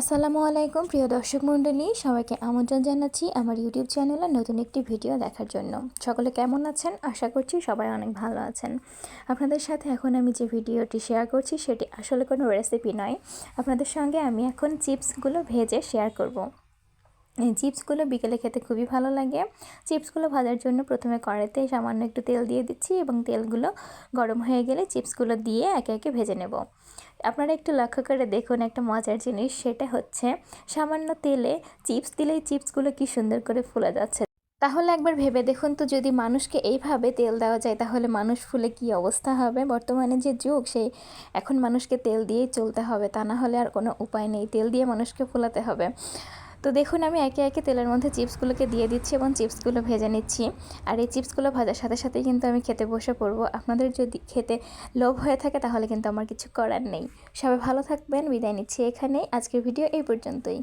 আসসালামু আলাইকুম, প্রিয় দর্শক মণ্ডলী। সবাইকে আমন্ত্রণ জানাচ্ছি আমার ইউটিউব চ্যানেলে নতুন একটি ভিডিও দেখার জন্য। সকলে কেমন আছেন? আশা করছি সবাই অনেক ভালো আছেন। আপনাদের সাথে এখন আমি যে ভিডিওটি শেয়ার করছি, সেটি আসলে কোনো রেসিপি নয়। আপনাদের সঙ্গে আমি এখন চিপসগুলো ভেজে শেয়ার করব। চিপসগুলো বিকেলে খেতে খুবই ভালো লাগে। চিপসগুলো ভাজার জন্য প্রথমে কড়াইতে সামান্য একটু তেল দিয়ে দিচ্ছি এবং তেলগুলো গরম হয়ে গেলে চিপসগুলো দিয়ে একে একে ভেজে নেব। আপনারা একটু লক্ষ্য করে দেখুন একটা মজার জিনিস, সেটা হচ্ছে সামান্য তেলে চিপস দিলেই চিপসগুলো কি সুন্দর করে ফুলে যাচ্ছে। তাহলে একবার ভেবে দেখুন তো, যদি মানুষকে এইভাবে তেল দেওয়া যায়, তাহলে মানুষ ফুলে কি অবস্থা হবে? বর্তমানে যে যুগ সেই এখন মানুষকে তেল দিয়েই চলতে হবে। তা না হলে আর কোনো উপায় নেই। তেল দিয়ে মানুষকে ফোলাতে হবে। তো দেখুন, আমি একে একে তেলের মধ্যে চিপসগুলোকে দিয়ে দিচ্ছি এবং চিপসগুলো ভেজে নিচ্ছি। আর এই চিপসগুলো ভাজার সাথে সাথেই কিন্তু আমি খেতে বসে পড়ব। আপনাদের যদি খেতে লোভ হয়ে থাকে, তাহলে কিন্তু আমার কিছু করার নেই। সবাই ভালো থাকবেন, বিদায় নিচ্ছি এখানেই। আজকের ভিডিও এই পর্যন্তই।